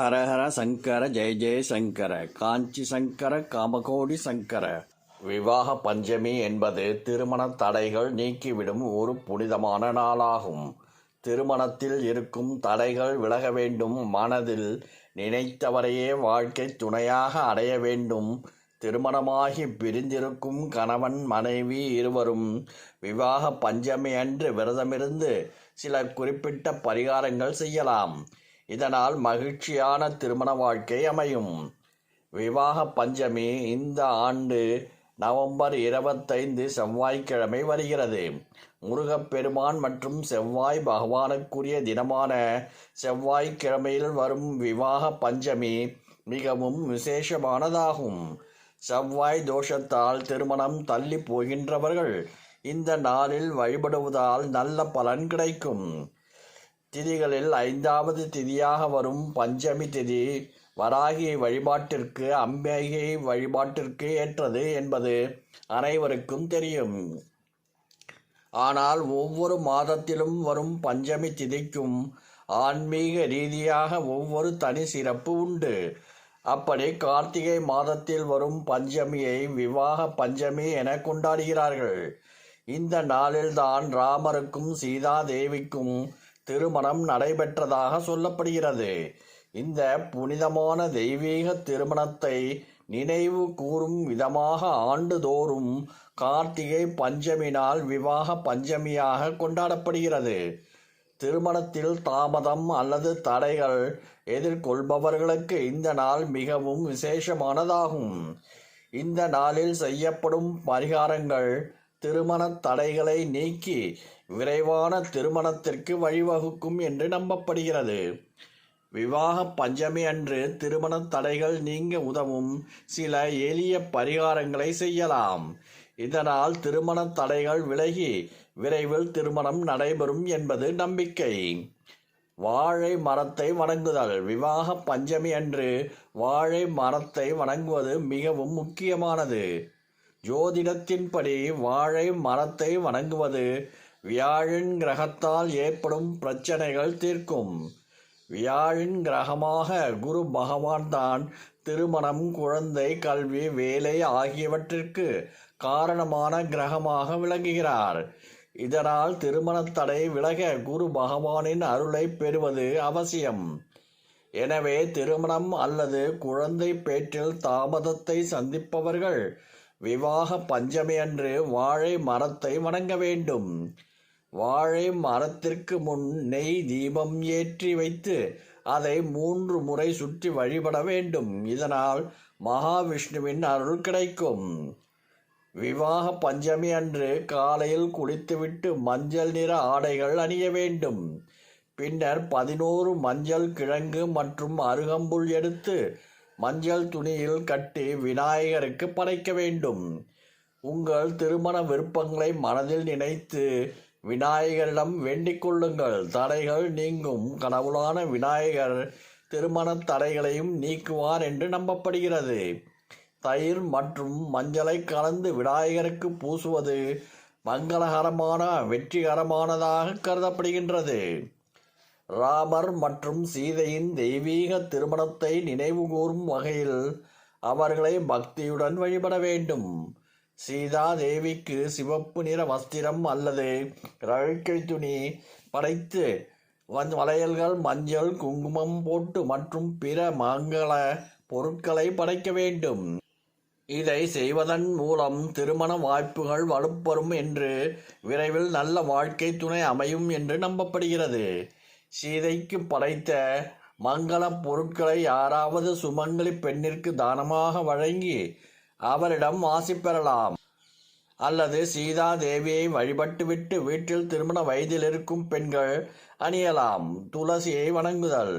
ஹரஹர சங்கர ஜெய ஜெய சங்கர காஞ்சி சங்கர காமகோடி சங்கர. விவாக பஞ்சமி என்பது திருமண தடைகள் நீக்கிவிடும் ஒரு புனிதமான நாளாகும். திருமணத்தில் இருக்கும் தடைகள் விலக வேண்டும். மனதில் நினைத்தவரையே வாழ்க்கை துணையாக அடைய வேண்டும். திருமணமாகி பிரிந்திருக்கும் கணவன் மனைவி இருவரும் விவாக பஞ்சமி அன்று விரதமிருந்து சில குறிப்பிட்ட பரிகாரங்கள் செய்யலாம். இதனால் மகிழ்ச்சியான திருமண வாழ்க்கை அமையும். விவாக பஞ்சமி இந்த ஆண்டு நவம்பர் இருபத்தைந்து செவ்வாய்க்கிழமை வருகிறது. முருகப்பெருமான் மற்றும் செவ்வாய் பகவானுக்குரிய தினமான செவ்வாய்க்கிழமையில் வரும் விவாக பஞ்சமி மிகவும் விசேஷமானதாகும். செவ்வாய் தோஷத்தால் திருமணம் தள்ளி போகின்றவர்கள் இந்த நாளில் வழிபடுவதால் நல்ல பலன் கிடைக்கும். திதிகளில் ஐந்தாவது திதியாக வரும் பஞ்சமி திதி வராகி வழிபாட்டிற்கு அம்பிகை வழிபாட்டிற்கு ஏற்றது என்பது அனைவருக்கும் தெரியும். ஆனால் ஒவ்வொரு மாதத்திலும் வரும் பஞ்சமி திதிக்கும் ஆன்மீக ரீதியாக ஒவ்வொரு தனி சிறப்பு உண்டு. அப்படி கார்த்திகை மாதத்தில் வரும் பஞ்சமியை விவாக பஞ்சமி என கொண்டாடுகிறார்கள். இந்த நாளில்தான் ராமருக்கும் சீதா தேவிக்கும் திருமணம் நடைபெற்றதாக சொல்லப்படுகிறது. இந்த புனிதமான தெய்வீக திருமணத்தை நினைவு கூறும் விதமாக ஆண்டுதோறும் கார்த்திகை பஞ்சமி நாள் விவாக பஞ்சமியாக கொண்டாடப்படுகிறது. திருமணத்தில் தாமதம் அல்லது தடைகள் எதிர்கொள்பவர்களுக்கு இந்த நாள் மிகவும் விசேஷமானதாகும். இந்த நாளில் செய்யப்படும் பரிகாரங்கள் திருமண தடைகளை நீக்கி விரைவான திருமணத்திற்கு வழிவகுக்கும் என்று நம்பப்படுகிறது. விவாக பஞ்சமி அன்று திருமண தடைகள் நீங்க உதவும் சில எளிய பரிகாரங்களை செய்யலாம். இதனால் திருமண தடைகள் விலகி விரைவில் திருமணம் நடைபெறும் என்பது நம்பிக்கை. வாழை மரத்தை வணங்குதல். விவாக பஞ்சமி அன்று வாழை மரத்தை வணங்குவது மிகவும் முக்கியமானது. ஜோதிடத்தின்படி வாழை மரத்தை வணங்குவது வியாழின் கிரகத்தால் ஏற்படும் பிரச்சனைகள் தீர்க்கும். வியாழின் கிரகமாக குரு பகவான் தான் திருமணம் குழந்தை கல்வி வேலை ஆகியவற்றிற்கு காரணமான கிரகமாக விளங்குகிறார். இதனால் திருமணத்தடை விலக குரு பகவானின் அருளை பெறுவது அவசியம். எனவே திருமணம் அல்லது குழந்தை பேற்றில் தாமதத்தை சந்திப்பவர்கள் விவாக பஞ்சமி அன்று வாழை மரத்தை வணங்க வேண்டும். வாழை மரத்திற்கு முன் நெய் தீபம் ஏற்றி வைத்து அதை மூன்று முறை சுற்றி வழிபட வேண்டும். இதனால் மகாவிஷ்ணுவின் அருள் கிடைக்கும். விவாக பஞ்சமி அன்று காலையில் குளித்துவிட்டு மஞ்சள் நிற ஆடைகள் அணிய வேண்டும். பின்னர் பதினோரு மஞ்சள் கிழங்கு மற்றும் அருகம்புல் எடுத்து மஞ்சள் துணியில் கட்டி விநாயகருக்கு படைக்க வேண்டும். உங்கள் திருமண விருப்பங்களை மனதில் நினைத்து விநாயகரிடம் வேண்டிக் கொள்ளுங்கள். தடைகள் நீங்கும். கடவுளான விநாயகர் திருமண தடைகளையும் நீக்குவார் என்று நம்பப்படுகிறது. தயிர் மற்றும் மஞ்சளை கலந்து விநாயகருக்கு பூசுவது மங்களகரமான வெற்றிகரமானதாக கருதப்படுகின்றது. ராமர் மற்றும் சீதையின் தெய்வீக திருமணத்தை நினைவுகூரும் வகையில் அவர்களை பக்தியுடன் வழிபட வேண்டும். சீதா தேவிக்கு சிவப்பு நிற வஸ்திரம் அல்லது ரழுக்கை துணி படைத்து வளையல்கள் மஞ்சள் குங்குமம் போட்டு மற்றும் பிற மங்கள பொருட்களை படைக்க வேண்டும். இதை செய்வதன் மூலம் திருமண வாய்ப்புகள் வலுப்பெறும் என்று விரைவில் நல்ல வாழ்க்கை துணை அமையும் என்று நம்பப்படுகிறது. சீதைக்கு படைத்த மங்கள பொருட்களை யாராவது சுமங்கலி பெண்ணிற்கு தானமாக வழங்கி அவரிடம் ஆசி பெறலாம். அல்லது சீதா தேவியை வழிபட்டுவிட்டு வீட்டில் திருமண வயதில் இருக்கும் பெண்கள் அணியலாம். துளசியை வணங்குதல்.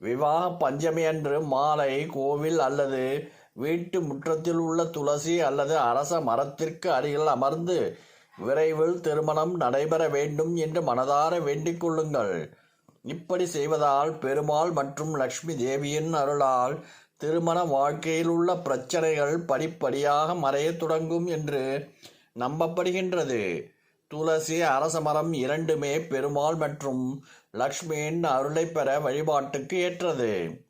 விவாக பஞ்சமி அன்று மாலை கோவில் அல்லது வீட்டு முற்றத்தில் உள்ள துளசி அல்லது அரச மரத்திற்கு அருகில் அமர்ந்து விரைவில் திருமணம் நடைபெற வேண்டும் என்று மனதார வேண்டிக் கொள்ளுங்கள். இப்படி செய்வதால் பெருமாள் மற்றும் லக்ஷ்மி தேவியின் அருளால் திருமண வாழ்க்கையில் உள்ள பிரச்சனைகள் படிப்படியாக மறையத் தொடங்கும் என்று நம்பப்படுகின்றது. துளசி அரசமரம் இரண்டுமே பெருமாள் மற்றும் லக்ஷ்மியின் அருளை பெற வழிபாட்டுக்கு ஏற்றது.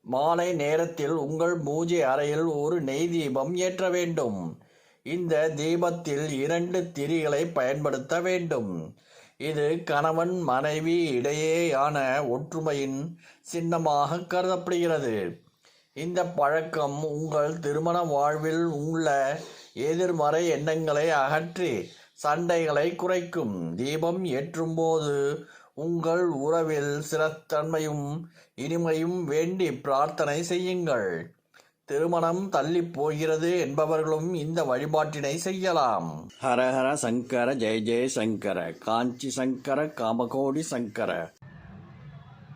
மாலை நேரத்தில் உங்கள் பூஜை அறையில் ஒரு நெய் தீபம் ஏற்ற வேண்டும். இந்த தீபத்தில் இரண்டு திரிகளை பயன்படுத்த வேண்டும். இது கணவன் மனைவி இடையேயான ஒற்றுமையின் சின்னமாக கருதப்படுகிறது. இந்த பழக்கம் உங்கள் திருமண வாழ்வில் உள்ள எதிர்மறை எண்ணங்களை அகற்றி சண்டைகளை குறைக்கும். தீபம் ஏற்றும்போது உங்கள் உறவில் சிறத்தன்மையும் இனிமையும் வேண்டி பிரார்த்தனை செய்யுங்கள். திருமணம் தள்ளி போகிறது என்பவர்களும் இந்த வழிபாட்டினை செய்யலாம். ஹரஹர சங்கர ஜெய ஜெய சங்கர காஞ்சி சங்கர காமகோடி சங்கர.